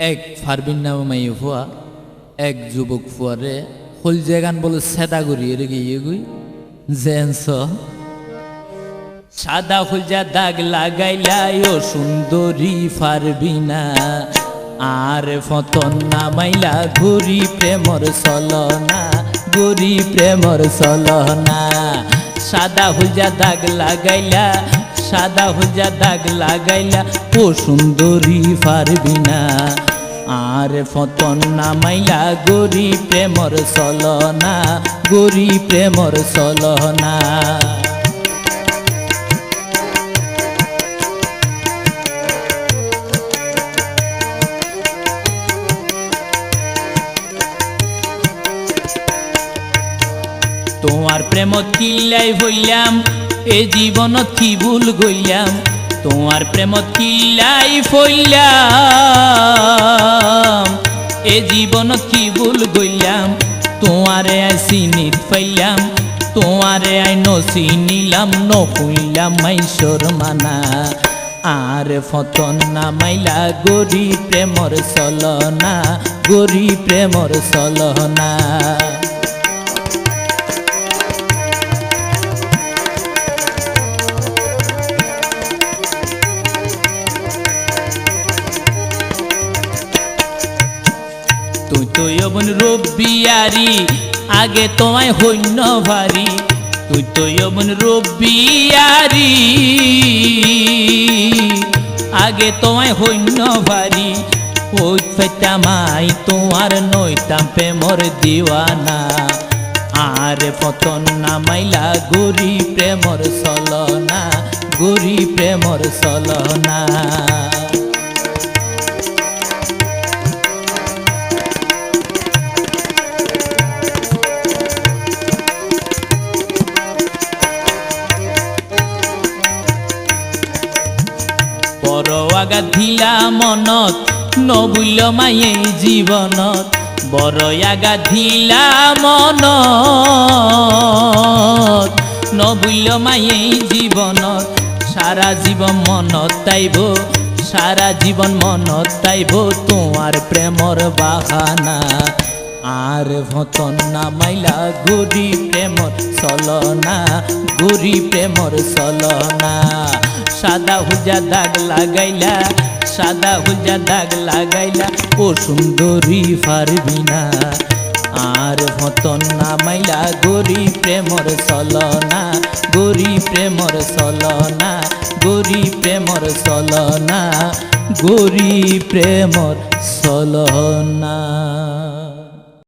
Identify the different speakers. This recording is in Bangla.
Speaker 1: এক ফারবিন নামে মাইয়ে ফুয়া, এক যুবক ফুয়ারে হল জায়গান বলে সেদা করি, এর গিয়ে গুই জেন্স সাদা ফুলজা দাগ লাগাইলাই ও সুন্দরী ফারবিনা, আর ফতন নামাইলা ঘুরি প্রেমর সলনা ঘুরি প্রেমর সলনা সাদা হুলজা দাগ লাগাইলা সাদা হুলজা দাগ লাগাইলা, ও সুন্দরী ফারবিনা আর ফতন নামাইলা, গরি প্রেমর সলনা গরি প্রেমর সলনা তোমার প্রেম কিল্লাই হইলাম এ জীবন কি ভুল গইলাম? তোমার প্রেম কিল্লাই ফইলাম। এ জীবন কি ভুল গইলাম? তোমারে আই চিনিত পাইলাম। তোমারে আই নসি নিলাম, নকুইলাম মাইসর মানা। আর ফতন নামাইলা গরি প্রেমর চলনা গরি প্রেমর চলনা তুই তো যবন রব্বিয়ারি, আগে তোমায় হইন্য ভারি। তুই তো যবন রব্বিয়ারি, আগে তোমায় হইন্য ভারি। ওই ফেতামাই তোমার নইতাম প্রেমর দিওয়ানা। আর পতন নামাইলা গরি প্রেমর সলনা গরি প্রেমর চলনা আগা ধিলা মনত নবুল্য মায়ে জীৱনত আগা ধিলা মনত নবুল্য মায়ে জীৱনত সারা জীবন মনত তাইব, সারা জীবন মনত তাইব তোমার প্রেমর বাহানা। আর ভতন নামাইলা গরি প্রেমর চলনা গরি প্রেমর চলনা। সাদা হুজা দাগ লাগাইলা, সাদা হুজা দাগ লাগাইলা, ও সুন্দরী পারবিনা। আর ভতন নামাইলা গরি প্রেমর চলনা গরি প্রেমর চলনা গরি প্রেমর চলনা গরি প্রেমর চলনা